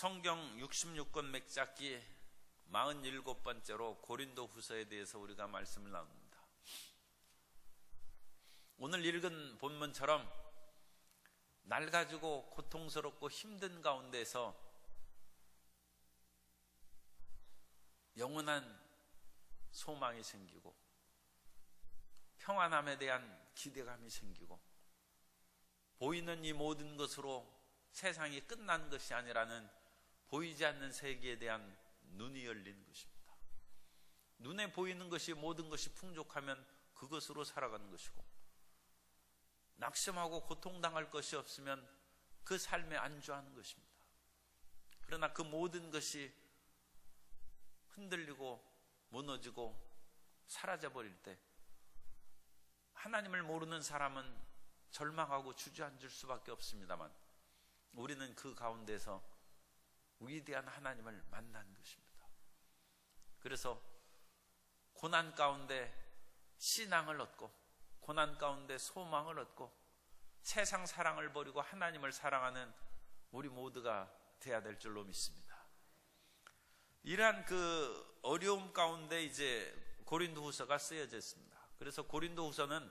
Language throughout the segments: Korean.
성경 66권 맥잡기 47번째로 고린도 후서에 대해서 우리가 말씀을 나눕니다. 오늘 읽은 본문처럼 날 가지고 고통스럽고 힘든 가운데서 영원한 소망이 생기고 평안함에 대한 기대감이 생기고 보이는 이 모든 것으로 세상이 끝난 것이 아니라는 보이지 않는 세계에 대한 눈이 열린 것입니다. 눈에 보이는 것이 모든 것이 풍족하면 그것으로 살아가는 것이고 낙심하고 고통당할 것이 없으면 그 삶에 안주하는 것입니다. 그러나 그 모든 것이 흔들리고 무너지고 사라져 버릴 때 하나님을 모르는 사람은 절망하고 주저앉을 수밖에 없습니다만 우리는 그 가운데서 위대한 하나님을 만난 것입니다. 그래서 고난 가운데 신앙을 얻고 고난 가운데 소망을 얻고 세상 사랑을 버리고 하나님을 사랑하는 우리 모두가 돼야 될 줄로 믿습니다. 이러한 그 어려움 가운데 이제 고린도 후서가 쓰여져 있습니다. 그래서 고린도 후서는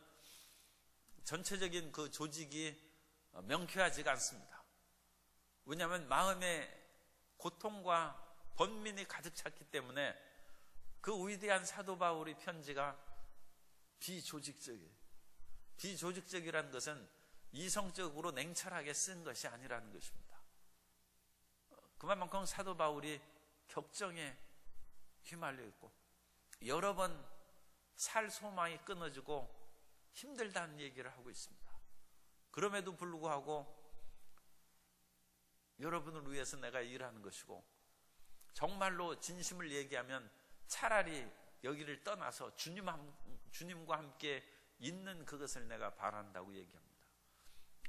전체적인 그 조직이 명쾌하지가 않습니다. 왜냐하면 마음에 고통과 번민이 가득 찼기 때문에 그 위대한 사도 바울의 편지가 비조직적이에요. 비조직적이라는 것은 이성적으로 냉철하게 쓴 것이 아니라는 것입니다. 그만큼 사도 바울이 격정에 휘말려 있고 여러 번 살 소망이 끊어지고 힘들다는 얘기를 하고 있습니다. 그럼에도 불구하고 여러분을 위해서 내가 일하는 것이고 정말로 진심을 얘기하면 차라리 여기를 떠나서 주님, 주님과 함께 있는 그것을 내가 바란다고 얘기합니다.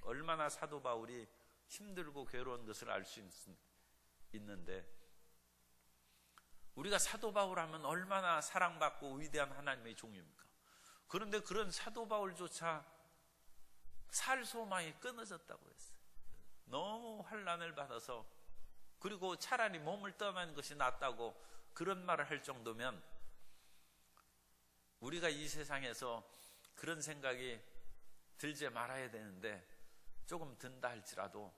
얼마나 사도 바울이 힘들고 괴로운 것을 알 수 있는데 우리가 사도 바울 하면 얼마나 사랑받고 위대한 하나님의 종입니까? 그런데 그런 사도 바울조차 살 소망이 끊어졌다고 했어요. 너무 환란을 받아서 그리고 차라리 몸을 떠나는 것이 낫다고 그런 말을 할 정도면 우리가 이 세상에서 그런 생각이 들지 말아야 되는데 조금 든다 할지라도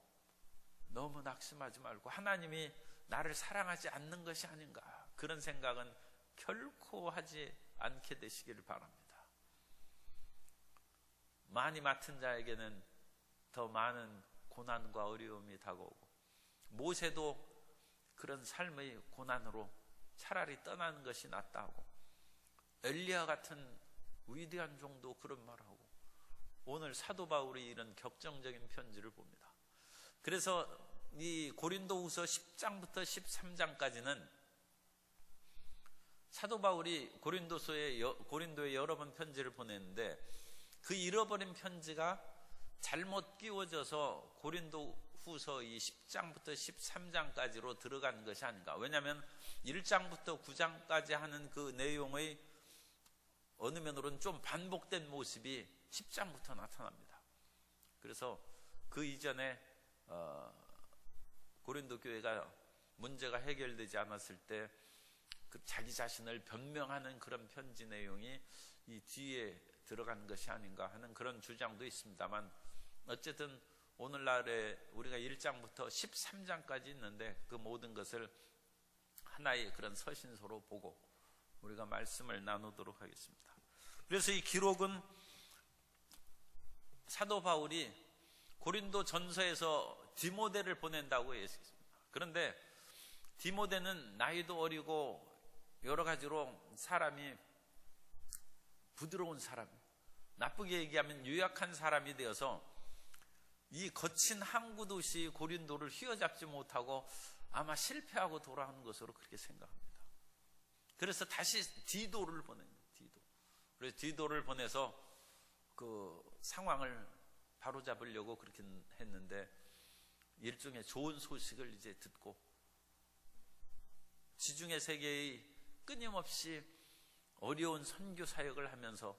너무 낙심하지 말고 하나님이 나를 사랑하지 않는 것이 아닌가 그런 생각은 결코 하지 않게 되시기를 바랍니다. 많이 맡은 자에게는 더 많은 고난과 어려움이 다가오고 모세도 그런 삶의 고난으로 차라리 떠나는 것이 낫다고 엘리야 같은 위대한 종도 그런 말하고 오늘 사도 바울이 이런 격정적인 편지를 봅니다. 그래서 이 고린도후서 10장부터 13장까지는 사도 바울이 고린도서에 고린도에 여러 번 편지를 보냈는데 그 잃어버린 편지가 잘못 끼워져서 고린도 후서 이 10장부터 13장까지로 들어간 것이 아닌가. 왜냐하면 1장부터 9장까지 하는 그 내용의 어느 면으로는 좀 반복된 모습이 10장부터 나타납니다. 그래서 그 이전에 어, 고린도 교회가 문제가 해결되지 않았을 때 그 자기 자신을 변명하는 그런 편지 내용이 이 뒤에 들어간 것이 아닌가 하는 그런 주장도 있습니다만 어쨌든 오늘날에 우리가 1장부터 13장까지 있는데 그 모든 것을 하나의 그런 서신서로 보고 우리가 말씀을 나누도록 하겠습니다. 그래서 이 기록은 사도 바울이 고린도 전서에서 디모데를 보낸다고 했습니다. 그런데 디모데는 나이도 어리고 여러 가지로 사람이 부드러운 사람, 나쁘게 얘기하면 유약한 사람이 되어서 이 거친 항구 도시 고린도를 휘어잡지 못하고 아마 실패하고 돌아오는 것으로 그렇게 생각합니다. 그래서 다시 디도를 거예요. 디도. 그래서 디도를 보내서 그 상황을 바로잡으려고 그렇게 했는데 일종의 좋은 소식을 이제 듣고 지중해 세계의 끊임없이 어려운 선교 사역을 하면서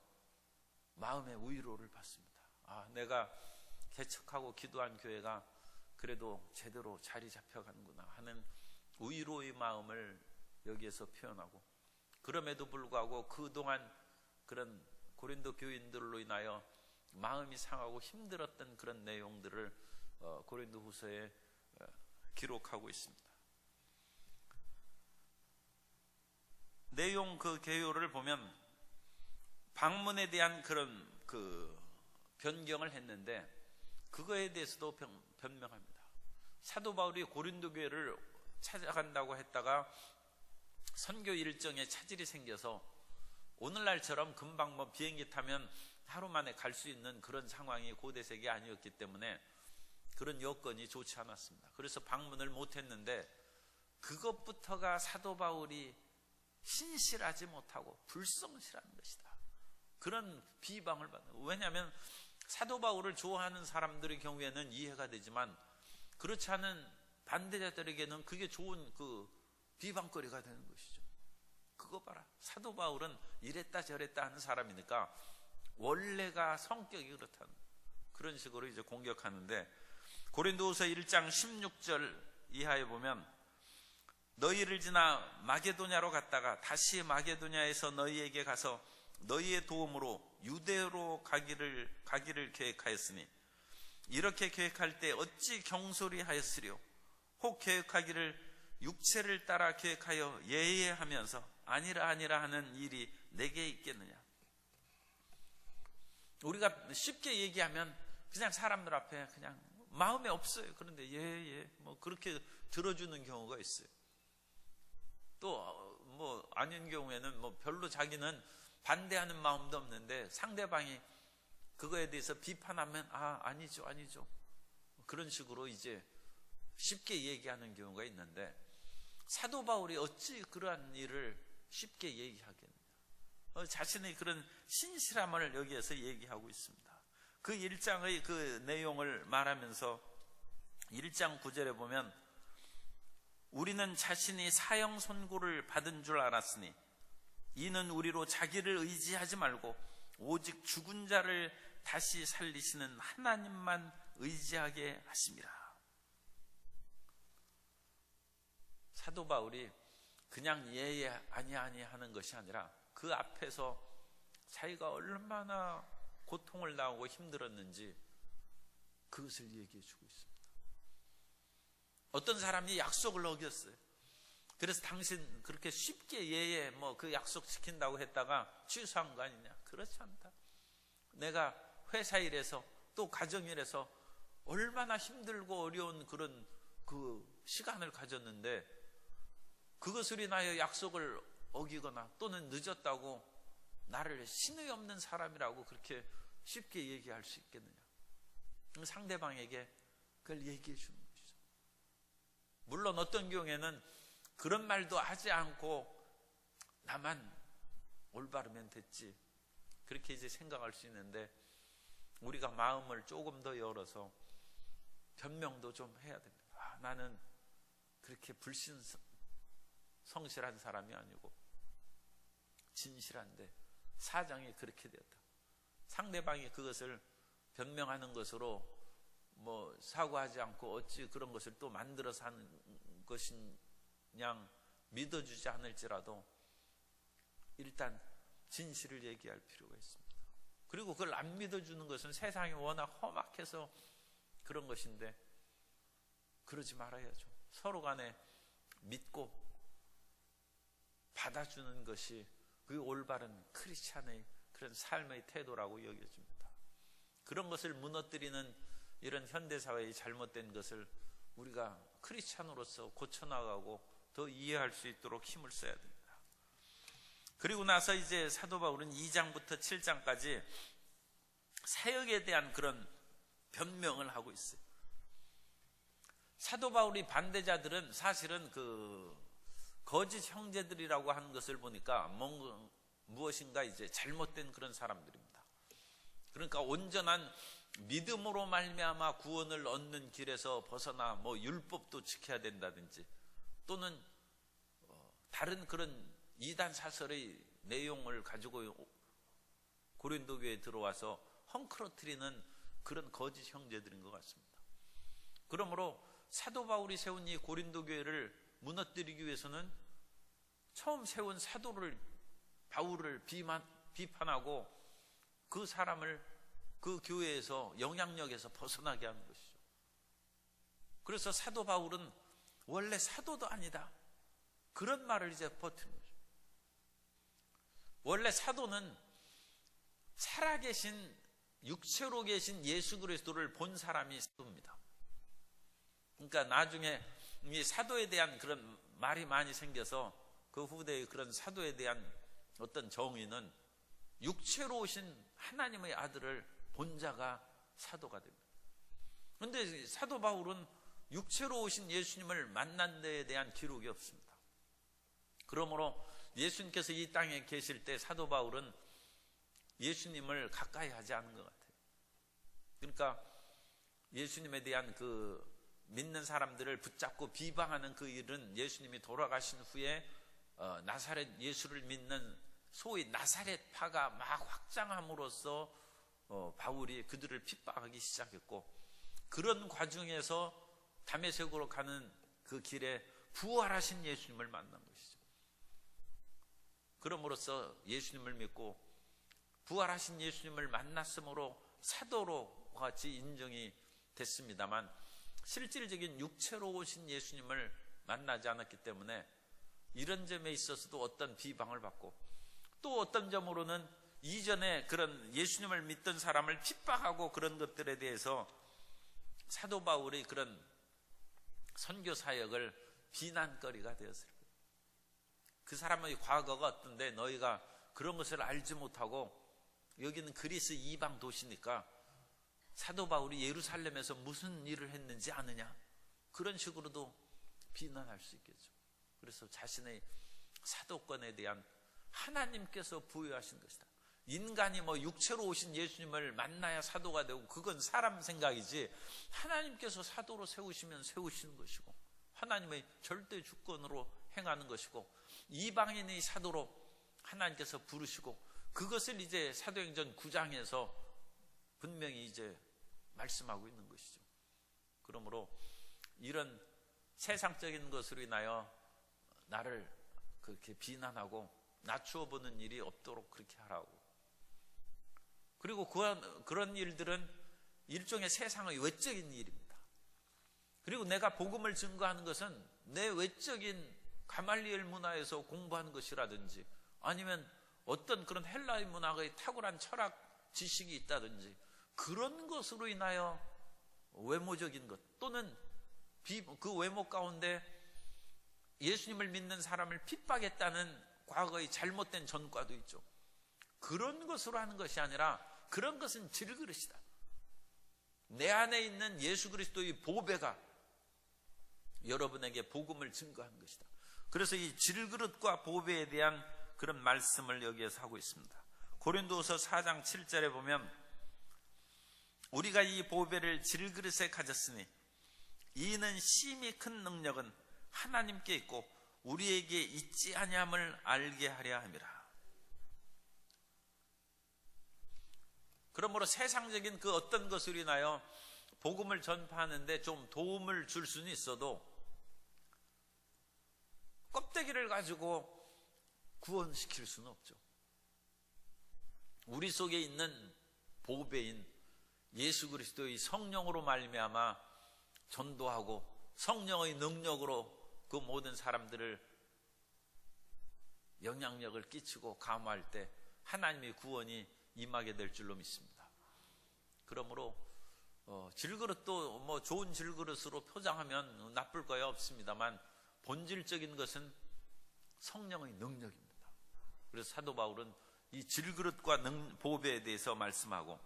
마음의 위로를 받습니다. 아, 내가 개척하고 기도한 교회가 그래도 제대로 자리 잡혀가는구나 하는 위로의 마음을 여기에서 표현하고 그럼에도 불구하고 그동안 그런 고린도 교인들로 인하여 마음이 상하고 힘들었던 그런 내용들을 어, 고린도 후서에 어, 기록하고 있습니다. 내용 그 개요를 보면 방문에 대한 그런 그 변경을 했는데 그거에 대해서도 변, 변명합니다. 사도 바울이 고린도 교회를 찾아간다고 했다가 선교 일정에 차질이 생겨서 오늘날처럼 금방 뭐 비행기 타면 하루 만에 갈 수 있는 그런 상황이 고대색이 아니었기 때문에 그런 여건이 좋지 않았습니다. 그래서 방문을 못 했는데 그것부터가 사도 바울이 신실하지 못하고 불성실한 것이다. 그런 비방을 받는 왜냐하면 사도 바울을 좋아하는 사람들의 경우에는 이해가 되지만 그렇지 않은 반대자들에게는 그게 좋은 그 비방거리가 되는 것이죠. 그거 봐라. 사도 바울은 이랬다 저랬다 하는 사람이니까 원래가 성격이 그렇다는 그런 식으로 이제 공격하는데 고린도후서 1장 16절 이하에 보면 너희를 지나 마게도냐로 갔다가 다시 마게도냐에서 너희에게 가서 너희의 도움으로 유대로 가기를 가기를 계획하였으니 이렇게 계획할 때 어찌 경솔히 하였으려 혹 계획하기를 육체를 따라 계획하여 예예하면서 아니라 아니라 하는 일이 내게 있겠느냐 우리가 쉽게 얘기하면 그냥 사람들 앞에 그냥 마음에 없어요. 그런데 예, 예, 뭐 그렇게 들어주는 경우가 있어요. 또 뭐 아닌 경우에는 뭐 별로 자기는 반대하는 마음도 없는데 상대방이 그거에 대해서 비판하면 아, 아니죠, 아니죠. 그런 식으로 이제 쉽게 얘기하는 경우가 있는데 사도 바울이 어찌 그러한 일을 쉽게 얘기하겠느냐. 어, 자신의 그런 신실함을 여기에서 얘기하고 있습니다. 그 1장의 그 내용을 말하면서 1장 9절에 보면 우리는 자신이 사형 선고를 받은 줄 알았으니 이는 우리로 자기를 의지하지 말고 오직 죽은 자를 다시 살리시는 하나님만 의지하게 하십니다. 사도 바울이 그냥 예예 아니야 아니 하는 것이 아니라 그 앞에서 자기가 얼마나 고통을 당하고 힘들었는지 그것을 얘기해 주고 있습니다. 어떤 사람이 약속을 어겼어요. 그래서 당신 그렇게 쉽게 예예 뭐 그 약속 지킨다고 했다가 취소한 거 아니냐? 그렇지 않다. 내가 회사 일에서 또 가정 일에서 얼마나 힘들고 어려운 그런 그 시간을 가졌는데 그것을 인하여 약속을 어기거나 또는 늦었다고 나를 신의 없는 사람이라고 그렇게 쉽게 얘기할 수 있겠느냐? 상대방에게 그걸 얘기해 주는 것이죠. 물론 어떤 경우에는 그런 말도 하지 않고 나만 올바르면 됐지. 그렇게 이제 생각할 수 있는데 우리가 마음을 조금 더 열어서 변명도 좀 해야 됩니다. 아, 나는 그렇게 불신 성실한 사람이 아니고 진실한데 사정이 그렇게 되었다. 상대방이 그것을 변명하는 것으로 뭐 사과하지 않고 어찌 그런 것을 또 만들어서 하는 것 이냐 믿어주지 않을지라도 일단 진실을 얘기할 필요가 있습니다. 그리고 그걸 안 믿어주는 것은 세상이 워낙 험악해서 그런 것인데 그러지 말아야죠. 서로 간에 믿고 받아주는 것이 그 올바른 크리스찬의 그런 삶의 태도라고 여겨집니다. 그런 것을 무너뜨리는 이런 현대사회의 잘못된 것을 우리가 크리스찬으로서 고쳐나가고 더 이해할 수 있도록 힘을 써야 됩니다. 그리고 나서 이제 사도 바울은 2장부터 7장까지 사역에 대한 그런 변명을 하고 있어요. 사도 바울이 반대자들은 사실은 그 거짓 형제들이라고 하는 것을 보니까 뭔가 무엇인가 이제 잘못된 그런 사람들입니다. 그러니까 온전한 믿음으로 말미암아 구원을 얻는 길에서 벗어나 뭐 율법도 지켜야 된다든지 또는 어, 다른 그런 이단 사설의 내용을 가지고 고린도 교회에 들어와서 헝클어트리는 그런 거짓 형제들인 것 같습니다. 그러므로 사도 바울이 세운 이 고린도 교회를 무너뜨리기 위해서는 처음 세운 사도를 바울을 비만, 비판하고 그 사람을 그 교회에서 영향력에서 벗어나게 하는 것이죠. 그래서 사도 바울은 원래 사도도 아니다. 그런 말을 이제 버티는 거죠. 원래 사도는 살아계신 육체로 계신 예수 그리스도를 본 사람이 사도입니다. 그러니까 나중에 이 사도에 대한 그런 말이 많이 생겨서 그 후대의 그런 사도에 대한 어떤 정의는 육체로 오신 하나님의 아들을 본 자가 사도가 됩니다. 그런데 사도 바울은 육체로 오신 예수님을 만난 데에 대한 기록이 없습니다. 그러므로 예수님께서 이 땅에 계실 때 사도 바울은 예수님을 가까이 하지 않은 것 같아요. 그러니까 예수님에 대한 그 믿는 사람들을 붙잡고 비방하는 그 일은 예수님이 돌아가신 후에 어, 나사렛 예수를 믿는 소위 나사렛 파가 막 확장함으로써 어, 바울이 그들을 핍박하기 시작했고 그런 과정에서 담에색으로 가는 그 길에 부활하신 예수님을 만난 것이죠. 그럼으로써 예수님을 믿고 부활하신 예수님을 만났으므로 사도로 같이 인정이 됐습니다만 실질적인 육체로 오신 예수님을 만나지 않았기 때문에 이런 점에 있어서도 어떤 비방을 받고 또 어떤 점으로는 이전에 그런 예수님을 믿던 사람을 핍박하고 그런 것들에 대해서 사도 바울의 그런 선교 사역을 비난거리가 되었을 거예요. 그 사람의 과거가 어떤데 너희가 그런 것을 알지 못하고 여기는 그리스 이방 도시니까 사도 바울이 예루살렘에서 무슨 일을 했는지 아느냐? 그런 식으로도 비난할 수 있겠죠. 그래서 자신의 사도권에 대한 하나님께서 부여하신 것이다. 인간이 뭐 육체로 오신 예수님을 만나야 사도가 되고 그건 사람 생각이지 하나님께서 사도로 세우시면 세우시는 것이고 하나님의 절대 주권으로 행하는 것이고 이방인의 사도로 하나님께서 부르시고 그것을 이제 사도행전 9장에서 분명히 이제 말씀하고 있는 것이죠. 그러므로 이런 세상적인 것으로 인하여 나를 그렇게 비난하고 낮추어 보는 일이 없도록 그렇게 하라고. 그리고 그런, 그런 일들은 일종의 세상의 외적인 일입니다. 그리고 내가 복음을 증거하는 것은 내 외적인 가말리엘 문화에서 공부하는 것이라든지 아니면 어떤 그런 헬라의 문화의 탁월한 철학 지식이 있다든지 그런 것으로 인하여 외모적인 것 또는 그 외모 가운데 예수님을 믿는 사람을 핍박했다는 과거의 잘못된 전과도 있죠. 그런 것으로 하는 것이 아니라 그런 것은 질그릇이다. 내 안에 있는 예수 그리스도의 보배가 여러분에게 복음을 증거한 것이다. 그래서 이 질그릇과 보배에 대한 그런 말씀을 여기에서 하고 있습니다. 고린도서 4장 7절에 보면 우리가 이 보배를 질그릇에 가졌으니 이는 심히 큰 능력은 하나님께 있고 우리에게 있지 아니함을 알게 하려 함이라. 그러므로 세상적인 그 어떤 것으로 인하여 복음을 전파하는데 좀 도움을 줄 수는 있어도 껍데기를 가지고 구원시킬 수는 없죠. 우리 속에 있는 보배인 예수 그리스도의 성령으로 말미암아 전도하고 성령의 능력으로 그 모든 사람들을 영향력을 끼치고 감화할 때 하나님의 구원이 임하게 될 줄로 믿습니다. 그러므로 어, 질그릇도 뭐 좋은 질그릇으로 포장하면 나쁠 거야 없습니다만 본질적인 것은 성령의 능력입니다. 그래서 사도 바울은 이 질그릇과 능, 보배에 대해서 말씀하고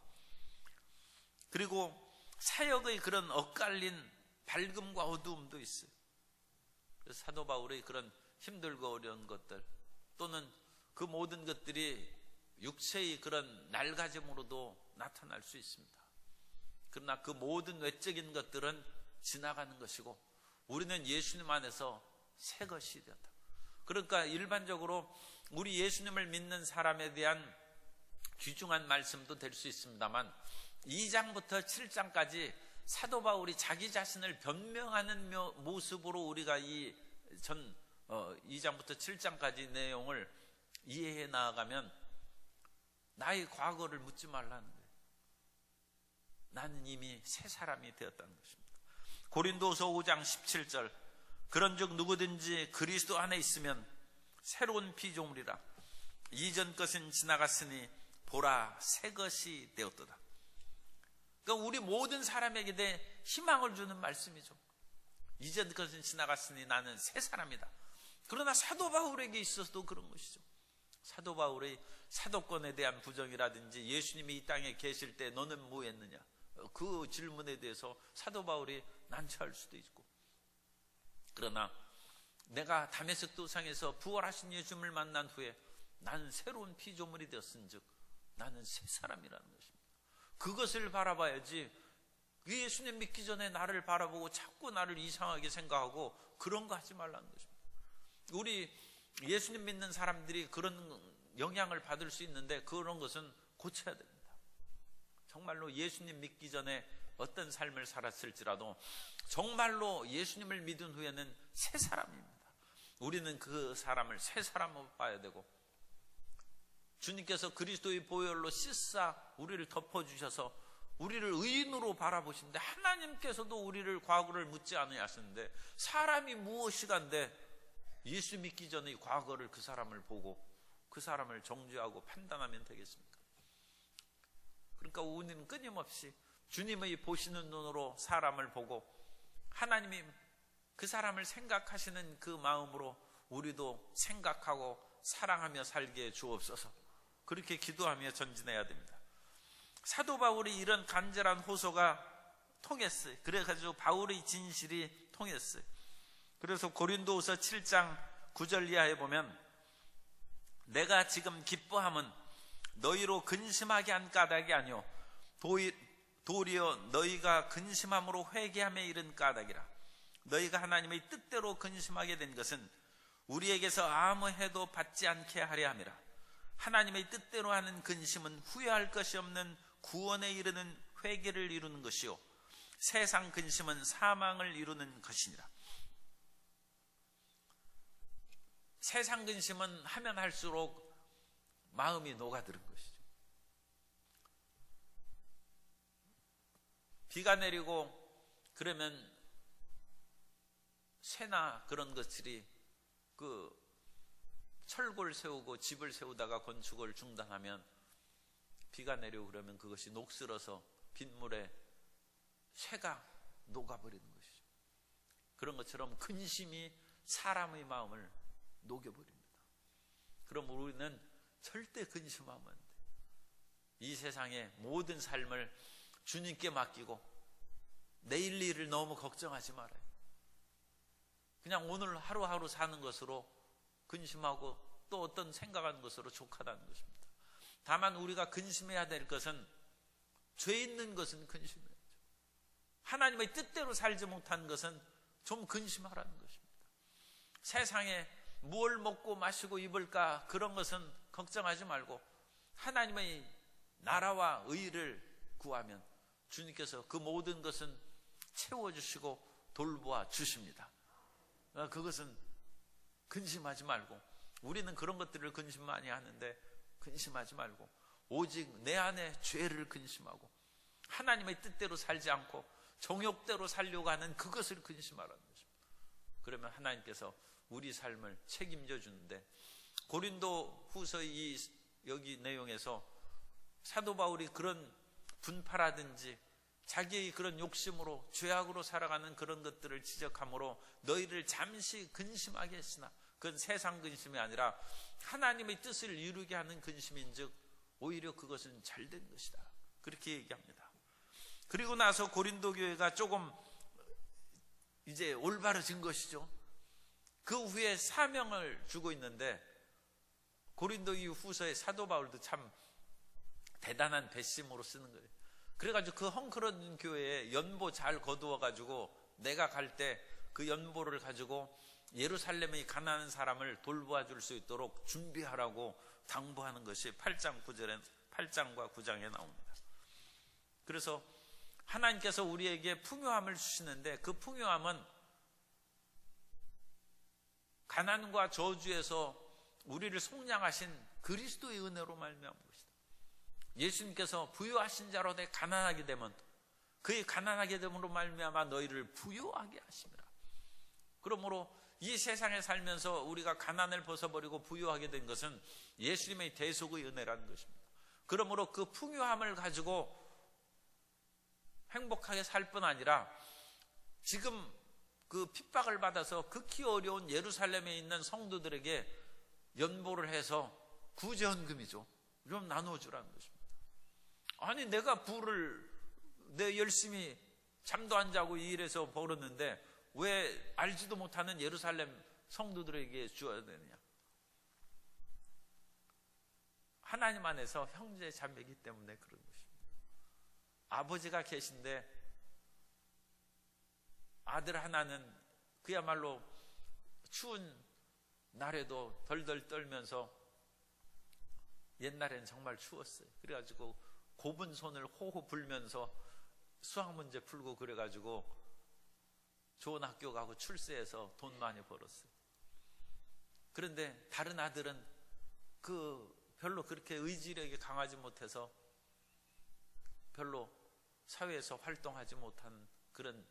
그리고 사역의 그런 엇갈린 밝음과 어두움도 있어요. 그래서 사도 바울의 그런 힘들고 어려운 것들 또는 그 모든 것들이 육체의 그런 낡아짐으로도 나타날 수 있습니다. 그러나 그 모든 외적인 것들은 지나가는 것이고 우리는 예수님 안에서 새 것이 되었다. 그러니까 일반적으로 우리 예수님을 믿는 사람에 대한 귀중한 말씀도 될 수 있습니다만 2장부터 7장까지 사도 바울이 자기 자신을 변명하는 묘- 모습으로 우리가 이전 어, 2장부터 7장까지 내용을 이해해 나아가면 나의 과거를 묻지 말라는 거예요. 나는 이미 새 사람이 되었다는 것입니다. 고린도서 5장 17절 그런즉 누구든지 그리스도 안에 있으면 새로운 피조물이라 이전 것은 지나갔으니 보라 새 것이 되었도다. 그러니까 우리 모든 사람에게 대 희망을 주는 말씀이죠. 이전 것은 지나갔으니 나는 새 사람이다. 그러나 사도 바울에게 있어서도 그런 것이죠. 사도 바울의 사도권에 대한 부정이라든지 예수님이 이 땅에 계실 때 너는 뭐 했느냐? 그 질문에 대해서 사도 바울이 난처할 수도 있고. 그러나 내가 다메섹 도상에서 부활하신 예수님을 만난 후에 나는 새로운 피조물이 되었은즉 나는 새 사람이라는 것입니다. 그것을 바라봐야지 그 예수님 믿기 전에 나를 바라보고 자꾸 나를 이상하게 생각하고 그런 거 하지 말라는 것입니다. 우리 예수님 믿는 사람들이 그런 영향을 받을 수 있는데 그런 것은 고쳐야 됩니다. 정말로 예수님 믿기 전에 어떤 삶을 살았을지라도 정말로 예수님을 믿은 후에는 새 사람입니다. 우리는 그 사람을 새 사람으로 봐야 되고 주님께서 그리스도의 보혈로 씻사 우리를 덮어주셔서 우리를 의인으로 바라보시는데 하나님께서도 우리를 과거를 묻지 않으셨는데 사람이 무엇이간데 예수 믿기 전의 과거를 그 사람을 보고 그 사람을 정죄하고 판단하면 되겠습니까? 그러니까 우리는 끊임없이 주님의 보시는 눈으로 사람을 보고 하나님이 그 사람을 생각하시는 그 마음으로 우리도 생각하고 사랑하며 살게 주옵소서. 그렇게 기도하며 전진해야 됩니다. 사도 바울이 이런 간절한 호소가 통했어요. 그래가지고 바울의 진실이 통했어요. 그래서 고린도후서 7장 9절 이하에 보면 내가 지금 기뻐함은 너희로 근심하게 한 까닭이 아니요 도리어 너희가 근심함으로 회개함에 이른 까닭이라. 너희가 하나님의 뜻대로 근심하게 된 것은 우리에게서 아무 해도 받지 않게 하려 함이라. 하나님의 뜻대로 하는 근심은 후회할 것이 없는 구원에 이르는 회개를 이루는 것이요 세상 근심은 사망을 이루는 것이니라 세상 근심은 하면 할수록 마음이 녹아드는 것이죠. 비가 내리고 그러면 새나 그런 것들이 그 철골 세우고 집을 세우다가 건축을 중단하면 비가 내리고 그러면 그것이 녹슬어서 빗물에 새가 녹아버리는 것이죠. 그런 것처럼 근심이 사람의 마음을 녹여버립니다. 그럼 우리는 절대 근심하면 안 돼. 이 세상의 모든 삶을 주님께 맡기고 내일 일을 너무 걱정하지 말아요. 그냥 오늘 하루하루 사는 것으로 근심하고 또 어떤 생각하는 것으로 족하다는 것입니다. 다만 우리가 근심해야 될 것은 죄 있는 것은 근심해야죠. 하나님의 뜻대로 살지 못한 것은 좀 근심하라는 것입니다. 세상에 무엇 먹고 마시고 입을까 그런 것은 걱정하지 말고 하나님의 나라와 의를 구하면 주님께서 그 모든 것은 채워주시고 돌보아 주십니다. 어, 그것은 근심하지 말고 우리는 그런 것들을 근심 많이 하는데 근심하지 말고 오직 내 안에 죄를 근심하고 하나님의 뜻대로 살지 않고 정욕대로 살려고 하는 그것을 근심하라는 것입니다. 그러면 하나님께서 우리 삶을 책임져 주는데 고린도 후서 이 여기 내용에서 사도 바울이 그런 분파라든지 자기의 그런 욕심으로 죄악으로 살아가는 그런 것들을 지적함으로 너희를 잠시 근심하게 했으나 그건 세상 근심이 아니라 하나님의 뜻을 이루게 하는 근심인즉 오히려 그것은 잘된 것이다. 그렇게 얘기합니다. 그리고 나서 고린도 교회가 조금 이제 올바르진 것이죠. 그 후에 사명을 주고 있는데 고린도 이 후서의 사도 바울도 참 대단한 배심으로 쓰는 거예요. 그래가지고 그 헝클어진 교회에 연보 잘 거두어 가지고 내가 갈 때 그 연보를 가지고 예루살렘의 가난한 사람을 돌보아 줄 수 있도록 준비하라고 당부하는 것이 8장 9절에 8장과 9장에 나옵니다. 그래서 하나님께서 우리에게 풍요함을 주시는데 그 풍요함은 가난과 저주에서 우리를 속량하신 그리스도의 은혜로 말미암은 것이다. 예수님께서 부유하신 자로 내 가난하게 되면 그의 가난하게 됨으로 말미암아 너희를 부유하게 하심이라. 그러므로 이 세상에 살면서 우리가 가난을 벗어버리고 부유하게 된 것은 예수님의 대속의 은혜라는 것입니다. 그러므로 그 풍요함을 가지고 행복하게 살 뿐 아니라 지금 그 핍박을 받아서 극히 어려운 예루살렘에 있는 성도들에게 연보를 해서 구제헌금이죠. 좀 나눠주라는 것입니다. 아니 내가 부를 내 열심히 잠도 안 자고 일해서 벌었는데 왜 알지도 못하는 예루살렘 성도들에게 주어야 되느냐? 하나님 안에서 형제 자매이기 때문에 그런 것입니다. 아버지가 계신데 아들 하나는 그야말로 추운 날에도 덜덜 떨면서 옛날엔 정말 추웠어요. 그래가지고 곱은 손을 호호 불면서 수학 문제 풀고 그래가지고 좋은 학교 가고 출세해서 돈 많이 벌었어요. 그런데 다른 아들은 그 별로 그렇게 의지력이 강하지 못해서 별로 사회에서 활동하지 못한 그런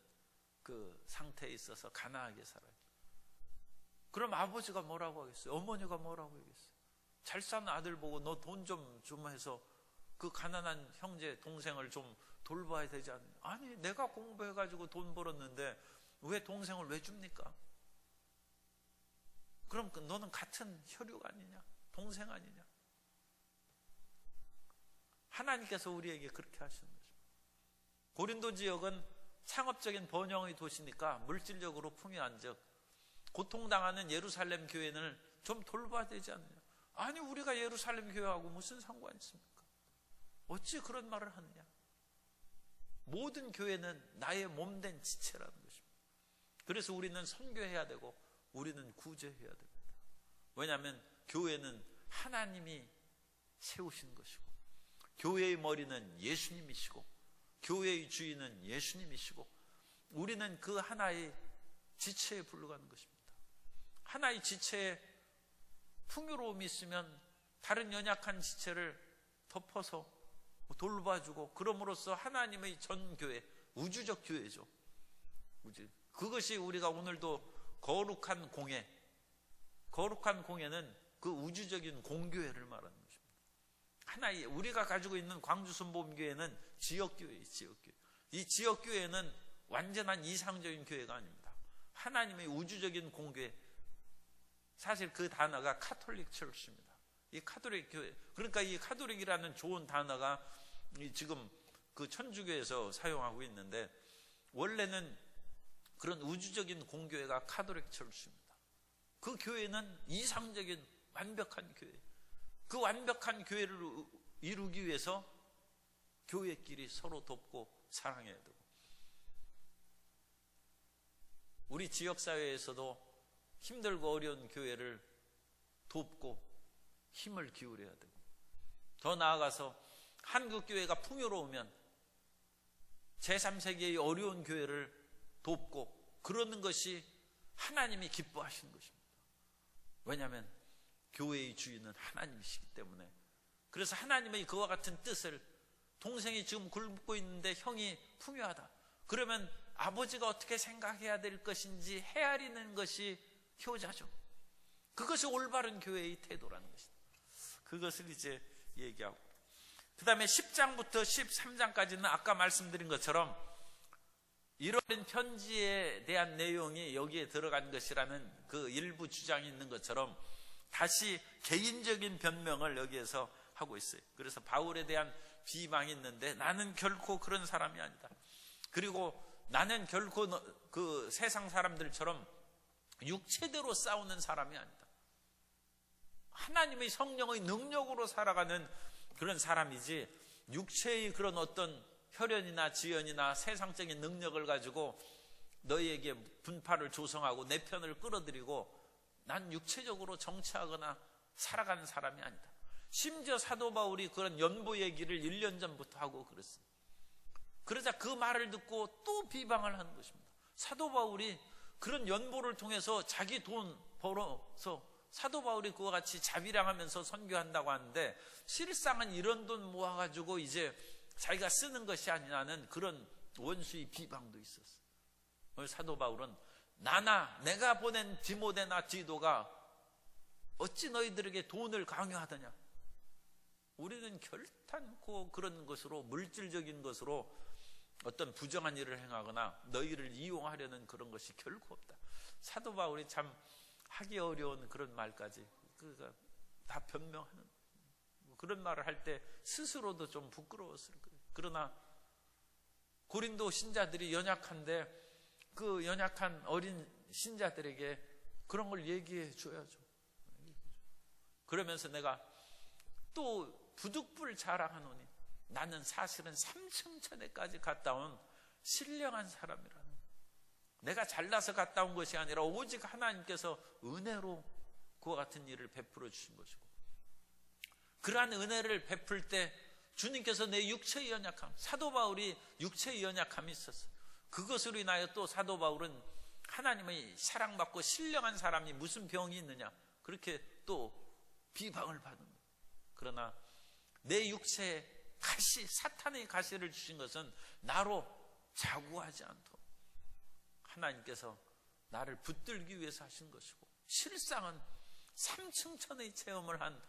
그 상태에 있어서 가난하게 살아요. 그럼 아버지가 뭐라고 하겠어요? 어머니가 뭐라고 하겠어요? 잘 사는 아들 보고 너 돈 좀 좀 해서 그 가난한 형제 동생을 좀 돌봐야 되지 않느냐? 아니 내가 공부해가지고 돈 벌었는데 왜 동생을 왜 줍니까? 그럼 그 너는 같은 혈육 아니냐? 동생 아니냐? 하나님께서 우리에게 그렇게 하시는 거죠. 고린도 지역은 상업적인 번영의 도시니까 물질적으로 풍요한 즉 고통당하는 예루살렘 교회는 좀 돌봐야 되지 않느냐. 아니 우리가 예루살렘 교회하고 무슨 상관이 있습니까? 어찌 그런 말을 하느냐. 모든 교회는 나의 몸된 지체라는 것입니다. 그래서 우리는 선교해야 되고 우리는 구제해야 됩니다. 왜냐하면 교회는 하나님이 세우신 것이고 교회의 머리는 예수님이시고 교회의 주인은 예수님이시고 우리는 그 하나의 지체에 불러가는 것입니다. 하나의 지체에 풍요로움이 있으면 다른 연약한 지체를 덮어서 돌봐주고 그럼으로써 하나님의 전 교회, 우주적 교회죠. 그것이 우리가 오늘도 거룩한 공예, 거룩한 공예는 그 우주적인 공교회를 것입니다. 하나의 우리가 가지고 있는 광주 순복음교회는 지역교회, 지역교회. 이 지역교회는 완전한 이상적인 교회가 아닙니다. 하나님의 우주적인 공교회. 사실 그 단어가 카톨릭 철수입니다. 이 카톨릭 교회. 그러니까 이 카톨릭이라는 좋은 단어가 지금 그 천주교에서 사용하고 있는데 원래는 그런 우주적인 공교회가 카톨릭 철수입니다. 그 교회는 이상적인 완벽한 교회. 그 완벽한 교회를 이루기 위해서 교회끼리 서로 돕고 사랑해야 되고 우리 지역사회에서도 힘들고 어려운 교회를 돕고 힘을 기울여야 되고 더 나아가서 한국 교회가 풍요로우면 제3세계의 어려운 교회를 돕고 그러는 것이 하나님이 기뻐하시는 것입니다. 왜냐하면 교회의 주인은 하나님이시기 때문에 그래서 하나님의 그와 같은 뜻을 동생이 지금 굶고 있는데 형이 풍요하다. 그러면 아버지가 어떻게 생각해야 될 것인지 헤아리는 것이 효자죠. 그것이 올바른 교회의 태도라는 것입니다. 그것을 이제 얘기하고. 그 다음에 10장부터 13장까지는 아까 말씀드린 것처럼 이런 편지에 대한 내용이 여기에 들어간 것이라는 그 일부 주장이 있는 것처럼 다시 개인적인 변명을 여기에서 하고 있어요. 그래서 바울에 대한 비방이 있는데 나는 결코 그런 사람이 아니다. 그리고 나는 결코 그 세상 사람들처럼 육체대로 싸우는 사람이 아니다. 하나님의 성령의 능력으로 살아가는 그런 사람이지 육체의 그런 어떤 혈연이나 지연이나 세상적인 능력을 가지고 너희에게 분파를 조성하고 내 편을 끌어들이고 난 육체적으로 정치하거나 살아가는 사람이 아니다. 심지어 사도 바울이 그런 연보 얘기를 1년 전부터 하고 그랬습니다. 그러자 그 말을 듣고 또 비방을 하는 것입니다. 사도 바울이 그런 연보를 통해서 자기 돈 벌어서 사도 바울이 그와 같이 자비랑 하면서 선교한다고 하는데 실상은 이런 돈 모아가지고 이제 자기가 쓰는 것이 아니라는 그런 원수의 비방도 있었어. 오늘 사도 바울은 나나 내가 보낸 디모데나 디도가 어찌 너희들에게 돈을 강요하더냐? 우리는 결탄코 그런 것으로 물질적인 것으로 어떤 부정한 일을 행하거나 너희를 이용하려는 그런 것이 결코 없다. 사도 바울이 참 하기 어려운 그런 말까지 그가 다 변명하는 그런 말을 할 때 스스로도 좀 부끄러웠을 거예요. 그러나 고린도 신자들이 연약한데 그 연약한 어린 신자들에게 그런 걸 얘기해 줘야죠. 그러면서 내가 또 부득불 자랑하노니 나는 사실은 삼층천에까지 갔다 온 신령한 사람이라는 내가 잘나서 갔다 온 것이 아니라 오직 하나님께서 은혜로 그와 같은 일을 베풀어 주신 것이고 그러한 은혜를 베풀 때 주님께서 내 육체의 연약함 사도 바울이 육체의 연약함이 있었어 그것으로 인하여 또 사도 바울은 하나님의 사랑받고 신령한 사람이 무슨 병이 있느냐 그렇게 또 비방을 받는 거예요. 그러나 내 육체에 가시 사탄의 가시를 주신 것은 나로 자구하지 않도록 하나님께서 나를 붙들기 위해서 하신 것이고 실상은 삼층천의 체험을 한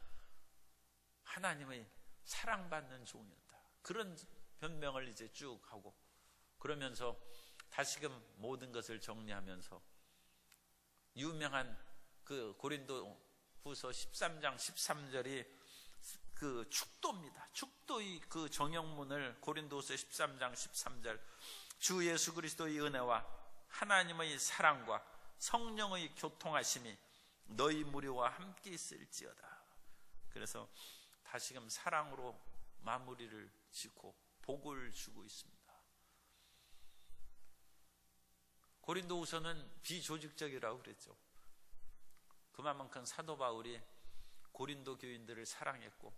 하나님의 사랑받는 종이었다. 그런 변명을 이제 쭉 하고 그러면서 다시금 모든 것을 정리하면서 유명한 그 고린도 후서 13장 13절이 그 축도입니다. 축도의 그 정형문을 고린도서 13장 13절 주 예수 그리스도의 은혜와 하나님의 사랑과 성령의 교통하심이 너희 무리와 함께 있을지어다. 그래서 다시금 사랑으로 마무리를 짓고 복을 주고 있습니다. 고린도후서는 비조직적이라고 그랬죠. 그만큼 사도 바울이 고린도 교인들을 사랑했고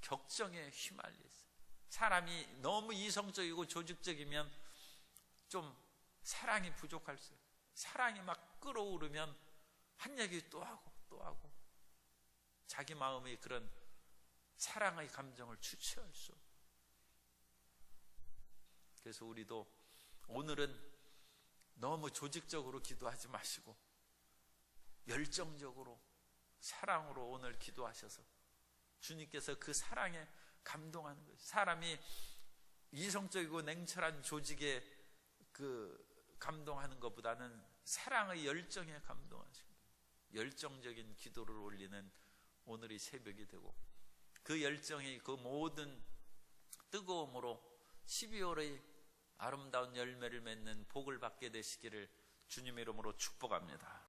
격정에 휘말렸어요. 사람이 너무 이성적이고 조직적이면 좀 사랑이 부족할 수 있어요. 사랑이 막 끌어오르면 한 얘기 또 하고 또 하고 자기 마음의 그런 사랑의 감정을 주체할 수. 그래서 우리도 오늘은 너무 조직적으로 기도하지 마시고 열정적으로 사랑으로 오늘 기도하셔서 주님께서 그 사랑에 감동하는 거예요. 사람이 이성적이고 냉철한 조직에 그 감동하는 것보다는 사랑의 열정에 감동하시고 열정적인 기도를 올리는 오늘이 새벽이 되고 그 열정이 그 모든 뜨거움으로 12월의 아름다운 열매를 맺는 복을 받게 되시기를 주님 이름으로 축복합니다.